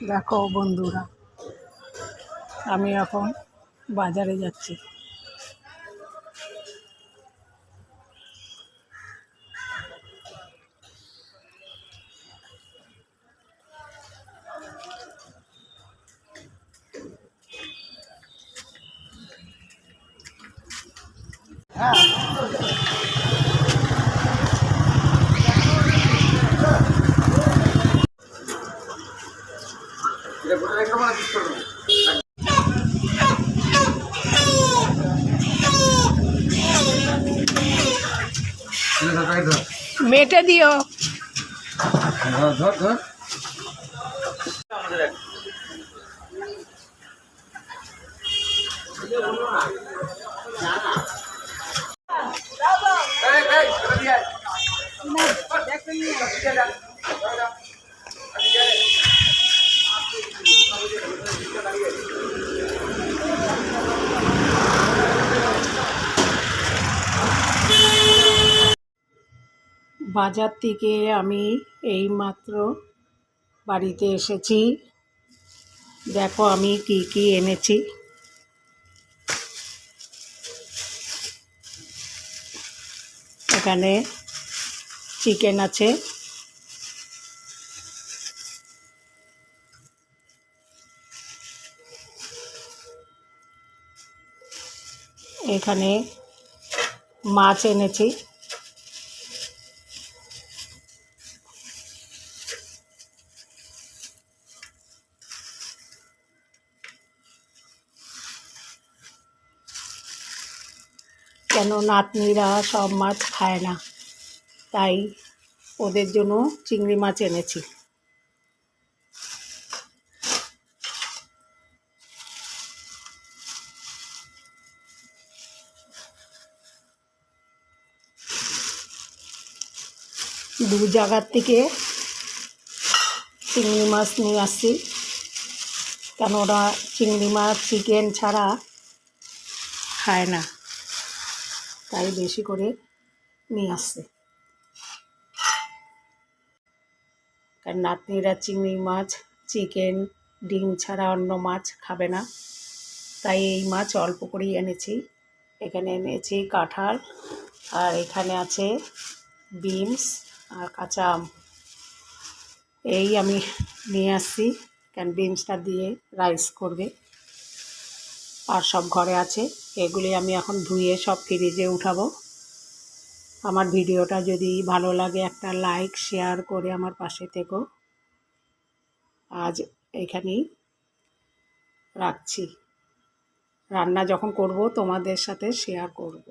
দেখো বন্ধুরা আমি এখন বাজারে যাচ্ছি। মেটে দিও ধর বাজার থেকে আমি এইমাত্র বাড়িতে এসেছি। দেখো আমি কি কি এনেছি। এখানে চিকেন আছে। এখানে মাছ এনেছি। কেন নাতনিরা সব মাছ খায় না? তাই ওদের জন্য চিংড়ি মাছ এনেছি। দু জায়গার থেকে চিংড়ি মাছ নিয়ে আসছি। কেন ওরা চিংড়ি মাছ চিকেন ছাড়া খায় না। তাই বেশি করে নিয়ে আসছে। কারণ নাতনিরা চিংড়ি মাছ, চিকেন, ডিম ছাড়া অন্য মাছ খাবে না। তাই এই মাছ অল্প করেই এনেছি। এখানে এনেছি কাঁঠাল আর এখানে আছে বিনস আর কাঁচা আম। এই আমি নিয়ে আসছি, কারণ বিনসটা দিয়ে রাইস করবে। আর সব ঘরে আছে। এগুলি আমি এখন ধুয়ে সব ফ্রিজে উঠাবো। আমার ভিডিওটা যদি ভালো লাগে একটা লাইক, শেয়ার করে আমার পাশে থেকো। আজ এখানেই রাখছি। রান্না যখন করব তোমাদের সাথে শেয়ার করব।